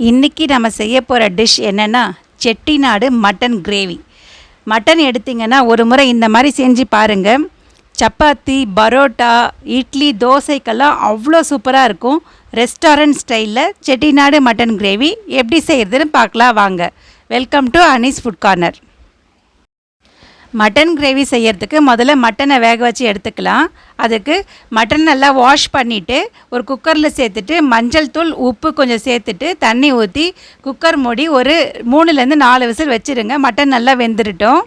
இன்றைக்கி நம்ம செய்ய போகிற டிஷ் என்னென்னா செட்டிநாடு மட்டன் கிரேவி மட்டன் எடுத்திங்கன்னா ஒரு முறை இந்த மாதிரி செஞ்சு பாருங்கள் சப்பாத்தி பரோட்டா இட்லி தோசைக்கெல்லாம் அவ்வளோ சூப்பராக இருக்கும். ரெஸ்டாரண்ட் ஸ்டைலில் செட்டிநாடு மட்டன் கிரேவி எப்படி செய்கிறதுன்னு பார்க்கலாம் வாங்க. Welcome to Anees food corner mutton gravy செய்யறதுக்கு முதல்ல மட்டனை வேக வச்சு எடுத்துக்கலாம். அதுக்கு மட்டன் நல்லா வாஷ் பண்ணிவிட்டு ஒரு குக்கரில் சேர்த்துட்டு மஞ்சள் தூள் உப்பு கொஞ்சம் சேர்த்துட்டு தண்ணி ஊற்றி குக்கர் மூடி ஒரு மூணுலேருந்து நாலு விசில் வச்சுருங்க. மட்டன் நல்லா வெந்துருட்டும்.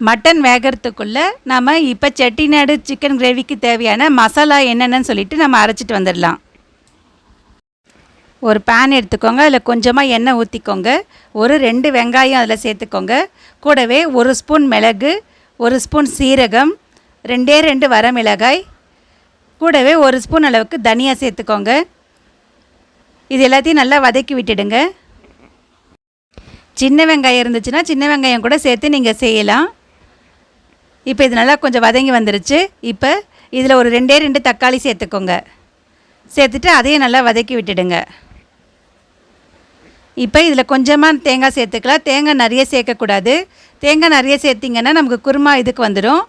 மட்டன் வேகிறதுக்குள்ளே நம்ம இப்போ செட்டிநாடு சிக்கன் கிரேவிக்கு தேவையான மசாலா என்னென்னு சொல்லிவிட்டு நம்ம அரைச்சிட்டு வந்துடலாம் ஒரு பேன் எடுத்துக்கோங்க அதில் கொஞ்சமாக எண்ணெய் ஊற்றிக்கோங்க ஒரு ரெண்டு வெங்காயம் அதில் சேர்த்துக்கோங்க. கூடவே ஒரு ஸ்பூன் மிளகு ஒரு ஸ்பூன் சீரகம் ரெண்டே ரெண்டு வரமிளகாய் கூடவே ஒரு ஸ்பூன் அளவுக்கு தனியா சேர்த்துக்கோங்க. இது எல்லாத்தையும் நல்லா வதக்கி விட்டுடுங்க. சின்ன வெங்காயம் இருந்துச்சுன்னா சின்ன வெங்காயம் கூட சேர்த்து நீங்கள் செய்யலாம். இப்போ இது நல்லா கொஞ்சம் வதங்கி வந்துருச்சு. இப்போ இதில் ஒரு ரெண்டே ரெண்டு தக்காளி சேர்த்துக்கோங்க. சேர்த்துட்டு அதையும் நல்லா வதக்கி விட்டுடுங்க. இப்போ இதில் கொஞ்சமாக தேங்காய் சேர்த்துக்கலாம். தேங்காய் நிறைய சேர்க்கக்கூடாது. தேங்காய் நிறைய சேர்த்திங்கன்னா நமக்கு குருமா இதுக்கு வந்துடும்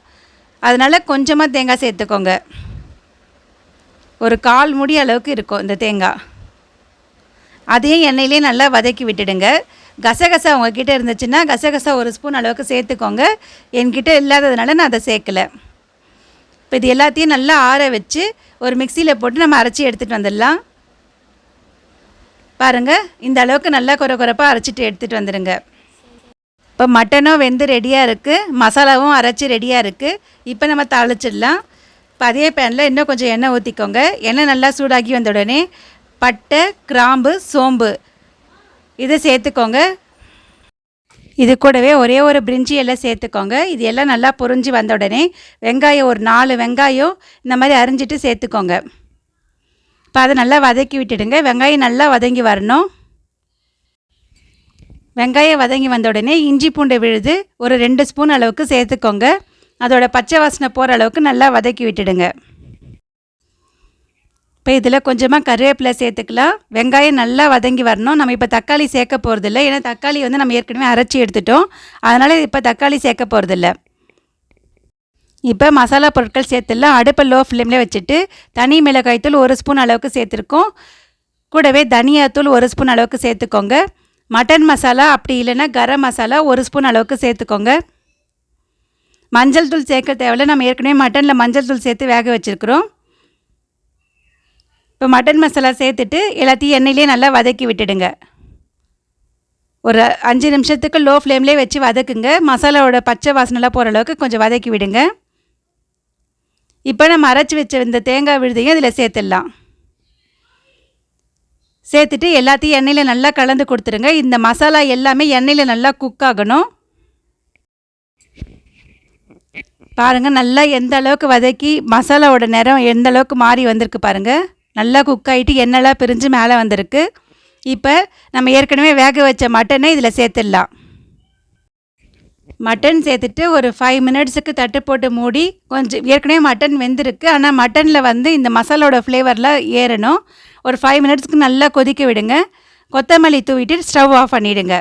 அதனால் கொஞ்சமாக தேங்காய் சேர்த்துக்கோங்க. ஒரு கால் முடி அளவுக்கு இருக்கும் இந்த தேங்காய். அதையும் எண்ணெயிலே நல்லா வதக்கி விட்டுடுங்க. கசகசா உங்ககிட்ட இருந்துச்சுன்னா கசகசா ஒரு ஸ்பூன் அளவுக்கு சேர்த்துக்கோங்க. என்கிட்ட இல்லாததுனால நான் அதை சேர்க்கலை. இப்போ இது எல்லாத்தையும் நல்லா ஆற வச்சு ஒரு மிக்சியில் போட்டு நம்ம அரைச்சி எடுத்துகிட்டு வந்துடலாம். பாருங்கள் இந்த அளவுக்கு நல்லா குறை குறைப்பாக அரைச்சிட்டு எடுத்துகிட்டு வந்துடுங்க இப்போ மட்டனும் வெந்து ரெடியாக இருக்குது மசாலாவும் அரைச்சி ரெடியாக இருக்குது இப்போ நம்ம தாளிச்சிடலாம். இப்போ அதே பேனில் இன்னும் கொஞ்சம் எண்ணெய் ஊற்றிக்கோங்க எண்ணெய் நல்லா சூடாகி வந்த உடனே பட்டை கிராம்பு சோம்பு. இதை சேர்த்துக்கோங்க. இது கூடவே ஒரே ஒரு பிரிஞ்சி எல்லாம் சேர்த்துக்கோங்க. இது எல்லாம் நல்லா பொறிஞ்சி வந்த உடனே வெங்காயம் ஒரு நாலு வெங்காயம் இந்த மாதிரி அரிஞ்சிட்டு சேர்த்துக்கோங்க. இப்போ அதை நல்லா வதக்கி விட்டுடுங்க. வெங்காயம் நல்லா வதங்கி வரணும். வெங்காயம் வதங்கி வந்த உடனே இஞ்சி பூண்டை விழுது ஒரு ரெண்டு ஸ்பூன் அளவுக்கு சேர்த்துக்கோங்க. அதோட பச்சை வாசனை போகிற அளவுக்கு நல்லா வதக்கி விட்டுடுங்க. இப்போ இதில் கொஞ்சமாக கருவேப்பிலை சேர்த்துக்கலாம். வெங்காயம் நல்லா வதங்கி வரணும். நம்ம இப்போ தக்காளி சேர்க்க போகிறதில்ல ஏன்னா தக்காளி வந்து நம்ம ஏற்கனவே அரைச்சி எடுத்துட்டோம். அதனால் இப்போ தக்காளி சேர்க்க போகிறதில்ல இப்போ மசாலா பொருட்கள் சேர்த்துடலாம் அடுப்பை லோ ஃப்ளேமில் வச்சுட்டு தனி மிளகாய்த்தூள் ஒரு ஸ்பூன் அளவுக்கு சேர்த்துருக்கோம். கூடவே தனியாத்தூள் ஒரு ஸ்பூன் அளவுக்கு சேர்த்துக்கோங்க. மட்டன் மசாலா அப்படி இல்லைன்னா கரம் மசாலா ஒரு ஸ்பூன் அளவுக்கு சேர்த்துக்கோங்க. மஞ்சள் தூள் சேர்க்க தேவையில்ல நம்ம ஏற்கனவே மட்டனில் மஞ்சள் தூள் சேர்த்து வேக வச்சுருக்குறோம். இப்போ மட்டன் மசாலா சேர்த்துட்டு எல்லாத்தையும் எண்ணெயிலே நல்லா வதக்கி விட்டுடுங்க. ஒரு அஞ்சு நிமிஷத்துக்கு லோ ஃப்ளேம்லேயே வச்சு வதக்குங்க. மசாலாவோட பச்சை வாசனைலாம் போகிற அளவுக்கு கொஞ்சம் வதக்கி விடுங்க. இப்போ நம்ம அரைச்சி வச்ச இந்த தேங்காய் விழுதையும் இதில் சேர்த்துடலாம். சேர்த்துட்டு எல்லாத்தையும் எண்ணெயில் நல்லா கலந்து கொடுத்துருங்க. இந்த மசாலா எல்லாமே எண்ணெயில் நல்லா குக் ஆகணும். பாருங்கள் நல்லா எந்த அளவுக்கு வதக்கி மசாலாவோட நிறம் எந்த அளவுக்கு மாறி வந்திருக்கு பாருங்கள் நல்லா குக் ஆகிட்டு எண்ணெயெல்லாம் பிரிஞ்சு மேலே வந்திருக்கு. இப்போ நம்ம ஏற்கனவே வேக வச்ச மட்டனை இதில் சேர்த்துடலாம். மட்டன் சேர்த்துட்டு ஒரு ஃபைவ் மினிட்ஸுக்கு தட்டு போட்டு மூடி கொஞ்சம் ஏற்கனவே மட்டன் வெந்திருக்கு. ஆனால் மட்டனில் வந்து இந்த மசாலோட ஃப்ளேவரில் ஏறணும். ஒரு ஃபைவ் மினிட்ஸ்க்கு நல்லா கொதிக்க விடுங்க. கொத்தமல்லி தூவிட்டு ஸ்டவ் ஆஃப் பண்ணிவிடுங்க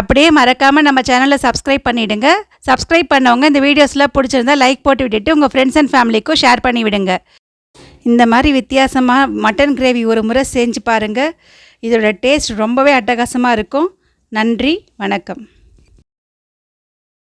அப்படியே மறக்காமல் நம்ம சேனலை சப்ஸ்கிரைப் பண்ணிவிடுங்க சப்ஸ்கிரைப் பண்ணவங்க இந்த வீடியோஸ்லாம் பிடிச்சிருந்தா லைக் போட்டு விட்டுட்டு உங்கள் ஃப்ரெண்ட்ஸ் அண்ட் ஃபேமிலிக்கும் ஷேர் பண்ணி விடுங்க. இந்த மாதிரி வித்தியாசமாக மட்டன் கிரேவி ஒரு முறை செஞ்சு பாருங்கள் இதோட டேஸ்ட் ரொம்பவே அட்டகாசமாக இருக்கும். நன்றி வணக்கம்.